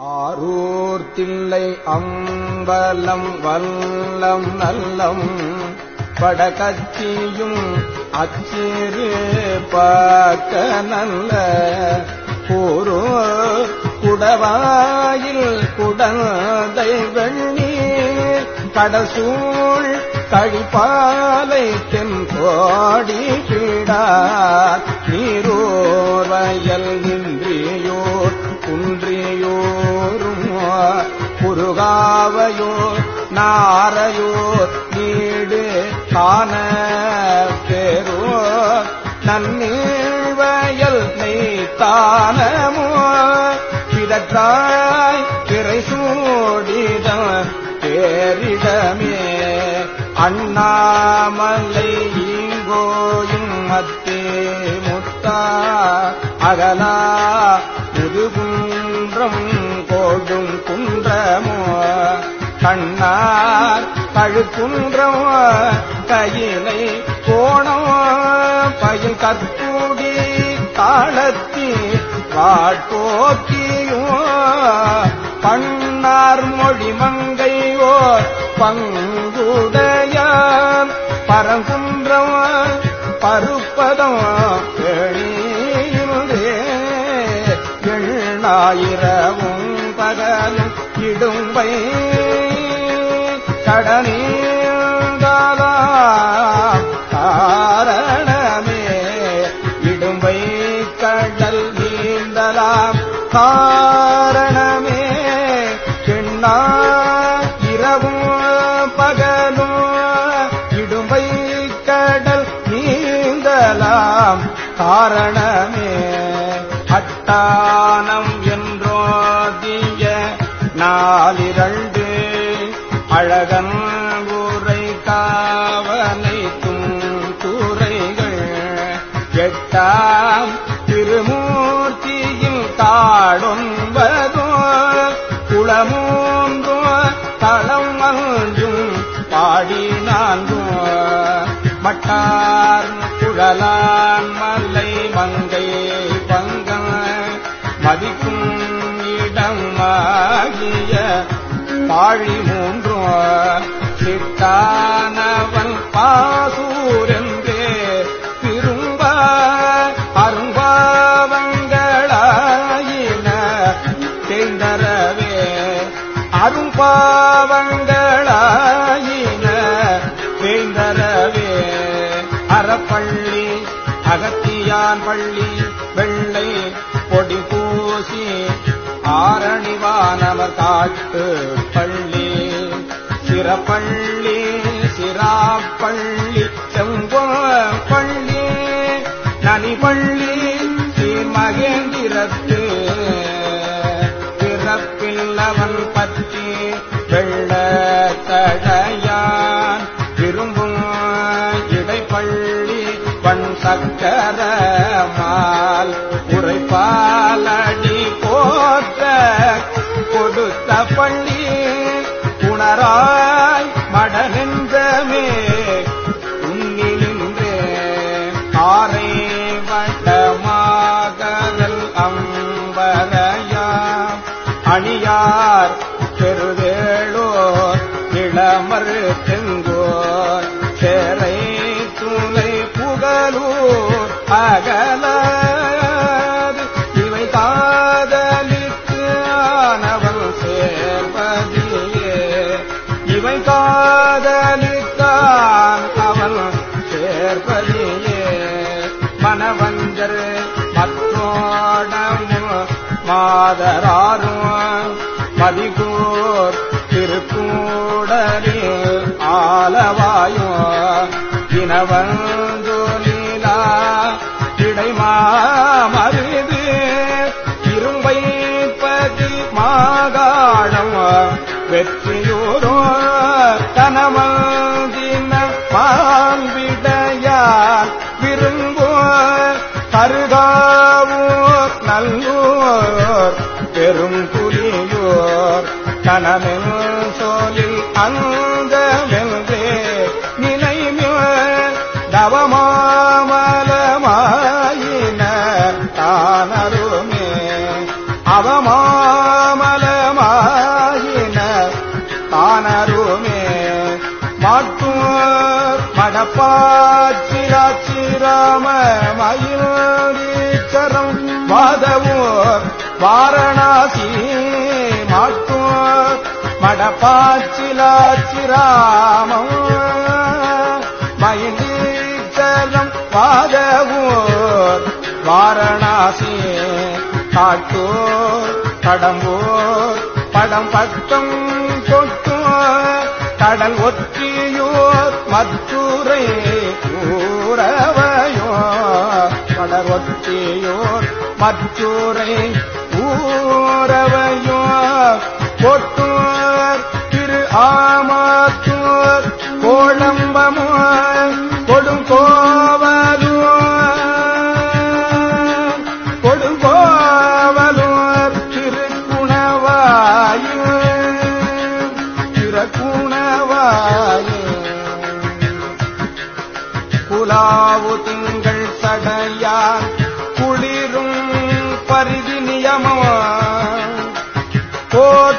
ஆரூர் தில்லை அம்பலம் வல்லம் நல்லம் படகச்சியும் அச்சிறு பார்க்க நல்ல கூரோ குடவாயில் குடந்தை வெண்ணீர் கடசூழ் கழிப்பாலை தென்கோடி பீடார் நீரோர்வயல் நின்றியோர் குன்றியோரும் குறுகாவையோர் நாரையோர் நீடு காண பேரோர் நன்னீழ்வயல் நெய்த்தானமோ பிதற்றாய் திரை சூடிதம் பேரிடமே அண்ணாமலை ஈங்கோயும் மத்தே முத்தா அகலா முதுகுன்றம் கோடும் குன்றமோ? கண்ணார் கழுக்குன்றமோ? கையினை கோணமோ? பயில் கற்கூடி காலத்தி காட்போக்கியோ பண்ணார் மொழி மங்கையோ? பங்குட எண்ணாயிரமும் பகலும் இடும்பை கடனீந்தாலா காரணமே இடும்பை கடல் நீந்தலாம். கா ஞானம் என்றோதிய நாலிரண்டு அழகன் ஊரை காவனைத்தும் கூரைகள் எட்டா வாழி மூன்றும் சிட்டானவன் பாசூரந்தே திரும்ப அரும்பாவங்களாயின. தெய்தரவே அரும்பாவங்களாயின. தெய்தரவே அறப்பள்ளி அகத்தியான் பள்ளி வெள்ளை பொடி பூசி ஆரணிவானவர் காட்டு பள்ளி சிறப்பள்ளி சிராப்பள்ளி செம்போ பள்ளி நனிபள்ளி மகேந்திரத்து பிறப்பில்லவன் பற்றி வெள்ள அணியார் பெருவேளோர் இளமர் தெங்கோர் சேரை துணை புகழூர் அகலாது இவை காதலித்து ஆனவர் சேர்வதியே இவை காதலித்தான் அவன் சேர்ப்பதியே மனவஞ்சர் மற்றோடமும் மாதராறு மதிகூர் திருக்கூடலில் ஆலவாயும் இனவந்தோலீலா இடைமாமருது இரும்பை பதி மாகாணம் வெற்றியூரோ கனமந்தின பால்விடையார் விரும்போ அவமானருமே அவமாமலமாயின தானருமே. மாட்டும் மடப்பாச்சிராச்சிராம மயிலீச்சரம் வாதவோர் வாரணாசி. மாட்டும் மடப்பாச்சிலாச்சிராமம் காட்டூர் கடம்பூர் படம் பட்டம் கொட்டூர் கடல் ஒற்றியோர் மத்துரை கூறவையோ கடல் ஒற்றியோர் மத்துரை ஊரவையோ கொட்டூர் திரு ஆமாத்தூர் கோளம்பமோ கொடுங்கோவலூர்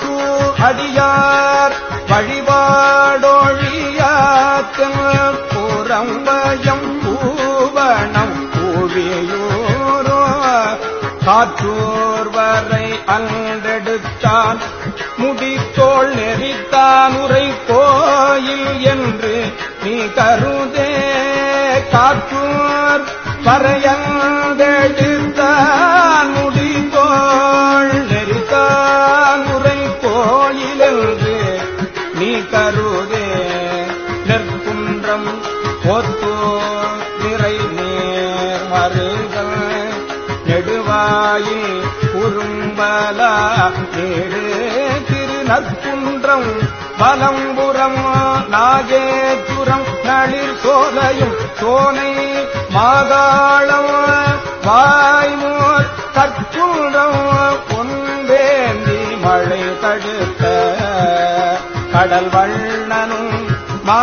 போற்று அடியார் வழிபாடொழியாத்தம் புறம்பயம் பூவனம் பூவியூரோ. காற்றூர் வரை அன்றெடுத்தான் முடித்தோள் நெறித்தான் உரை கோயில் என்று நீ கருதே. காற்றூர் வரை நெடுவாயில் குறும்பலா ஏழு திருநற்குன்றம் பலம்புறம் நாகேச்சுரம் நளிர் சோலையும் சோனை மாதாளம் வாய்மோர் தற்குன்றம் பொன்வேந்தி மழை தடுத்த கடல் வண்ணனும் மா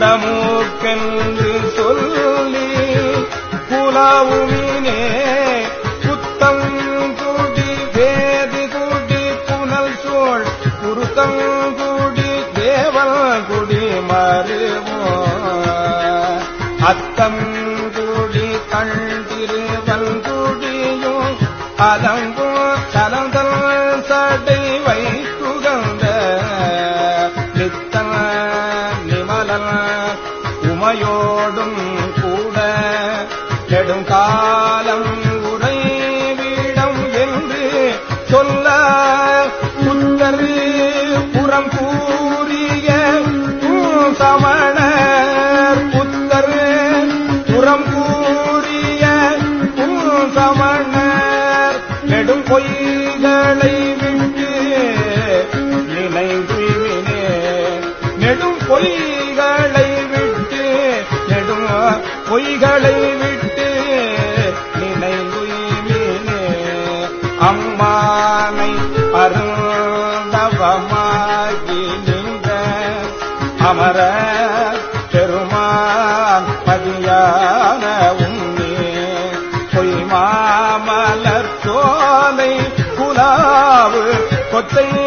குடமூக்கென்று சொல்லி புலாவுமினே புத்தம் கூடி வேதி கூடி புனல் சோழ் குருத்தம் கூடி தேவல் குடி மருவோ அத்தம் கூடி கண்டிருவன் குடியோ அலங்கோ சலந்தல் சொல்ல புத்தரு புறம் கூறிய சமணர் புத்தரு புறம் கூறிய சமணர் நெடும் பொய்களை விட்டு நினைவினே நெடும் பொய்களை விட்டு நெடும் பொய்களை விட்டு சோலை குலாவு கொத்தைக்கு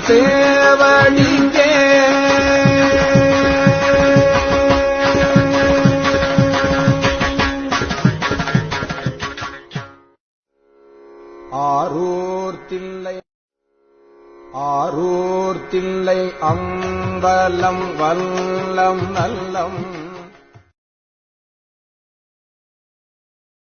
சிவன் சேவடிக்கே ஆரூர் தில்லை ஆரூர் தில்லை அம்பலம் வல்லம் நல்லம்